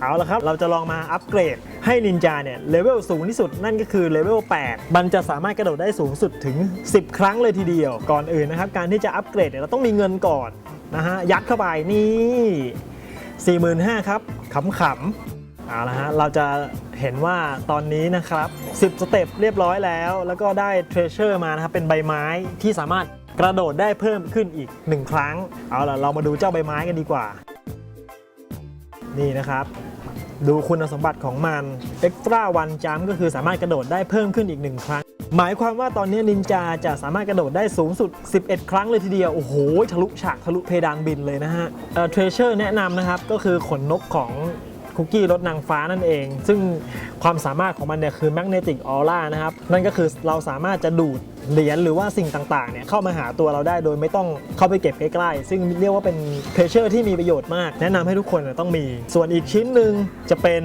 เอาละครับ เราจะลองมาอัปเกรดให้นินจาเนี่ยเลเวลสูงที่สุดนั่นก็คือเลเวล 8 มันจะสามารถกระโดดได้สูงสุดถึง 10 ครั้งเลยทีเดียว ก่อนอื่นนะครับ การที่จะอัปเกรดเนี่ยเราต้องมีเงินก่อนนะฮะ ยัดเข้าไปนี่ 45,000ครับขำๆเอาละฮะ เราจะเห็นว่าตอนนี้นะครับ 10 สเต็ปเรียบร้อยแล้ว แล้วก็ได้เทรเชอร์มานะครับ เป็นใบไม้ที่สามารถกระโดดได้เพิ่มขึ้นอีก 1 ครั้ง เอาล่ะ เรามาดูเจ้าใบไม้กันดีกว่า นี่นะครับ ดูคุณสมบัติของมันเอ็กซ์ตร้าวันจัมก็คือสามารถกระโดดได้เพิ่มขึ้นอีก 1 ครั้ง หมายความว่าตอนนี้นินจาจะสามารถกระโดดได้สูงสุด 11 ครั้งเลยทีเดียว โอ้โห ทะลุฉากทะลุเพดานบินเลยนะฮะเทรเชอร์แนะนำนะครับ ก็คือขนนกของ คุกกี้รถนางฟ้านั่นเอง ซึ่งความสามารถของมันเนี่ยคือแมกเนติกออร่านะครับ นั่นก็คือเราสามารถจะดูดเหรียญหรือว่าสิ่งต่างๆเนี่ยเข้ามาหาตัวเราได้โดยไม่ต้องเข้าไปเก็บใกล้ๆ ซึ่งเรียกว่าเป็นเพเชอร์ที่มีประโยชน์มาก แนะนำให้ทุกคนต้องมี ส่วนอีกชิ้นหนึ่งจะเป็น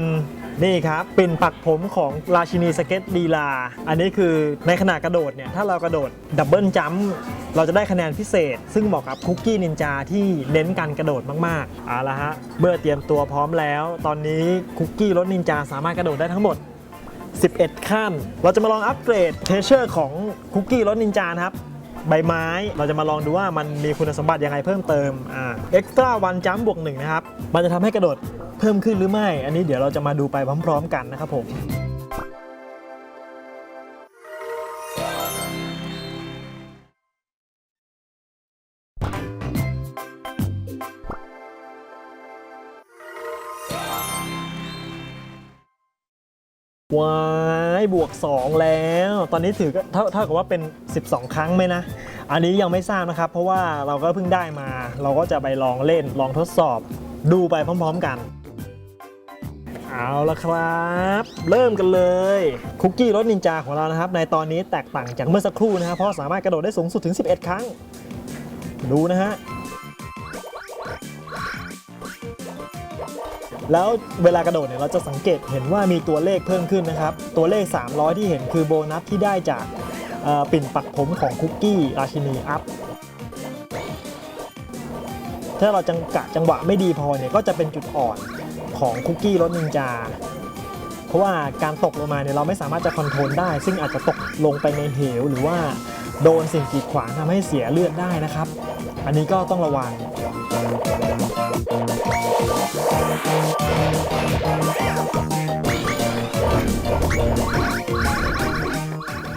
นี่ครับปิ่นปักผมของราชินีสเก็ตลีลา อันนี้คือในขณะกระโดดเนี่ย ถ้าเรากระโดดดับเบิลจัมเราจะได้คะแนนพิเศษ ซึ่งเหมาะกับคุกกี้นินจาที่เน้นการกระโดดมากๆเอาละฮะเมื่อเตรียมตัวพร้อมแล้ว ตอนนี้คุกกี้รถนินจาสามารถกระโดดได้ทั้งหมด 11 ขั้น เราจะมาลองอัปเกรดเทเชอร์ของคุกกี้รถนินจาครับใบไม้เราจะมาลองดูว่ามันมีคุณสมบัติยังไงเพิ่มเติมอ่าเอ็กซ์ตร้าวันจัมบวกหนึ่งนะครับ มันจะทำให้กระโดด พิ่มขึ้นหรือไม่ อันนี้เดี๋ยวเราจะมาดูไปพร้อม ๆ กันนะครับผมว้ายบวก 2 แล้ว ตอนนี้ถือก็เท่าเท่ากับว่าเป็น 12 ครั้งไหมนะ อันนี้ยังไม่ทราบนะครับ เพราะว่าเราก็เพิ่งได้มา เราก็จะไปลองเล่นลองทดสอบดูไปพร้อม ๆ กัน เอาละครับ เริ่มกันเลย คุกกี้รถนินจาของเรานะครับ ในตอนนี้แตกต่างจากเมื่อสักครู่นะครับเพราะสามารถกระโดดได้สูงสุดถึง 11 ครั้ง ดูนะฮะแล้วเวลากระโดดเนี่ยเราจะสังเกตเห็นว่ามีตัวเลขเพิ่มขึ้นนะครับ ตัวเลข 300 ที่เห็นคือโบนัสที่ได้จากปิ่นปักผมของคุกกี้ราชินีอัพถ้าเราจังกะจังหวะไม่ดีพอเนี่ยก็จะเป็นจุดอ่อน ของคุกกี้รถนินจา เพราะว่าการตกลงมาเนี่ยเราไม่สามารถจะคอนโทรลได้ ซึ่งอาจจะตกลงไปในเหว หรือว่าโดนสิ่งกีดขวางทำให้เสียเลือดได้นะครับ อันนี้ก็ต้องระวัง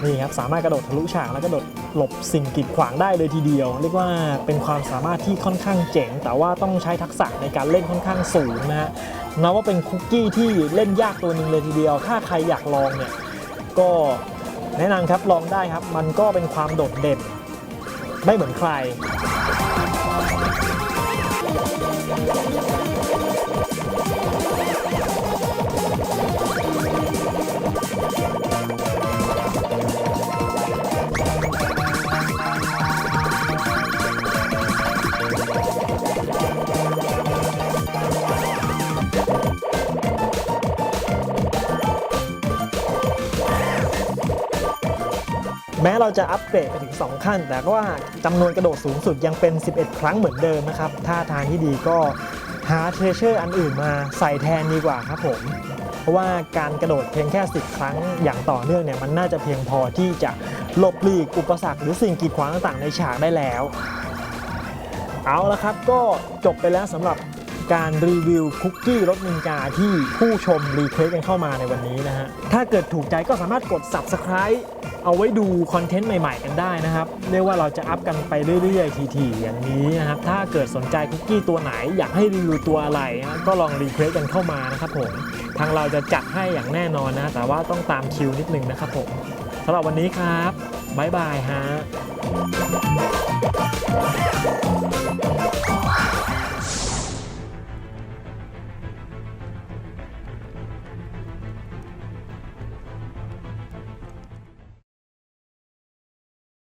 นี่ครับสามารถกระโดดทะลุฉากและกระโดด หลบสิ่งกีดขวางได้เลยทีเดียว เรียกว่าเป็นความสามารถที่ค่อนข้างเจ๋ง แต่ว่าต้องใช้ทักษะในการเล่นค่อนข้างสูงนะฮะนับว่าเป็นคุกกี้ที่เล่นยากตัวหนึ่งเลยทีเดียว ถ้าใครอยากลองเนี่ยก็แนะนำครับลองได้ครับ มันก็เป็นความโดดเด่น ไม่เหมือนใคร แม้เราจะอัปเกรดไปถึง 2 ขั้น แต่ก็ว่าจำนวนกระโดดสูงสุดยังเป็น 11 ครั้งเหมือนเดิมนะครับ ท่าทางที่ดีก็หาเทรเชอร์อันอื่นมาใส่แทนดีกว่าครับผม เพราะว่าการกระโดดเพียงแค่ 10 ครั้งอย่างต่อเนื่องเนี่ยมันน่าจะเพียงพอที่จะหลบหลีกอุปสรรคหรือสิ่งกีดขวางต่างๆในฉากได้แล้ว เอาละครับก็จบไปแล้วสำหรับ การรีวิวคุกกี้รสนินจาที่ผู้ชมรีเควสกันเข้ามาในวันนี้นะฮะ ถ้าเกิดถูกใจก็สามารถกด subscribe เอาไว้ดูคอนเทนต์ใหม่ ๆ กันได้นะครับ เรียกว่าเราจะอัพกันไปเรื่อยๆ ทีๆ อย่างนี้นะครับ ถ้าเกิดสนใจคุกกี้ตัวไหน อยากให้รีวิวตัวอะไรนะก็ลองรีเควสกันเข้ามานะครับผม ทางเราจะจัดให้อย่างแน่นอนนะ แต่ว่าต้องตามคิวนิดนึงนะครับผมสำหรับวันนี้ครับบ๊ายบายฮะ